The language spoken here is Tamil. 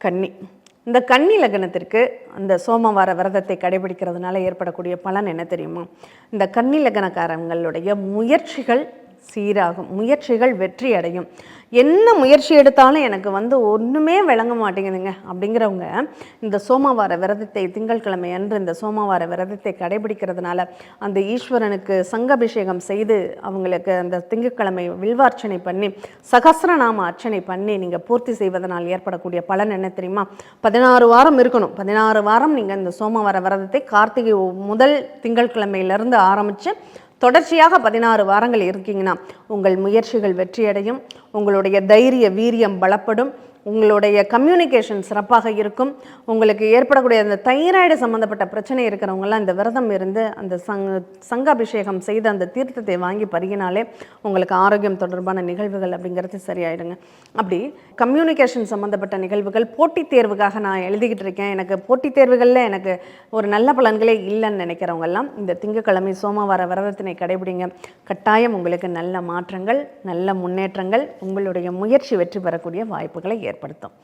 கன்னி இந்த கன்னி லக்னத்திற்கு அந்த சோமவார விரதத்தை கடைபிடிக்கிறதுனால ஏற்படக்கூடிய பலன் என்ன தெரியுமா? இந்த கன்னி லக்னக்காரங்களுடைய முயற்சிகள் சீராகும். முயற்சிகள் வெற்றி அடையும். என்ன முயற்சி எடுத்தாலும் எனக்கு வந்து ஒன்றுமே விளங்க மாட்டேங்குதுங்க. அப்படிங்கிறவங்க இந்த சோமவார விரதத்தை திங்கட்கிழமை அன்று இந்த சோமவார விரதத்தை கடைபிடிக்கிறதுனால அந்த ஈஸ்வரனுக்கு சங்கபிஷேகம் செய்து அவங்களுக்கு அந்த திங்கட்கிழமை வில்வார்ச்சனை பண்ணி சகசிரநாம அர்ச்சனை பண்ணி நீங்கள் பூர்த்தி செய்வதனால் ஏற்படக்கூடிய பலன் என்ன தெரியுமா? பதினாறு வாரம் இருக்கணும். பதினாறு வாரம் நீங்கள் இந்த சோமவார விரதத்தை கார்த்திகை முதல் திங்கட்கிழமையிலிருந்து ஆரம்பித்து தொடர்ச்சியாக பதினாறு வாரங்கள் இருக்கீங்கன்னா உங்கள் முயற்சிகள் வெற்றியடையும் உங்களுடைய தைரிய வீரியம் பலப்படும். உங்களுடைய கம்யூனிகேஷன் சிறப்பாக இருக்கும். உங்களுக்கு ஏற்படக்கூடிய அந்த தைராய்டு சம்மந்தப்பட்ட பிரச்சனை இருக்கிறவங்கலாம் இந்த விரதம் இருந்து அந்த சங் சங்காபிஷேகம் செய்து அந்த தீர்த்தத்தை வாங்கி பருகினாலே உங்களுக்கு ஆரோக்கியம் தொடர்பான நிகழ்வுகள் அப்படிங்கிறது சரியாயிடுங்க. அப்படி கம்யூனிகேஷன் சம்மந்தப்பட்ட நிகழ்வுகள் போட்டித் தேர்வுக்காக நான் எழுதிக்கிட்டு இருக்கேன். எனக்கு போட்டித் தேர்வுகளில் எனக்கு ஒரு நல்ல பலன்களே இல்லைன்னு நினைக்கிறவங்கெல்லாம் இந்த திங்கட்கிழமை சோமவார விரதத்தினை கடைபிடிங்க. கட்டாயம் உங்களுக்கு நல்ல மாற்றங்கள் நல்ல முன்னேற்றங்கள் உங்களுடைய முயற்சி வெற்றி பெறக்கூடிய வாய்ப்புகளை ஏற்படுத்தும்.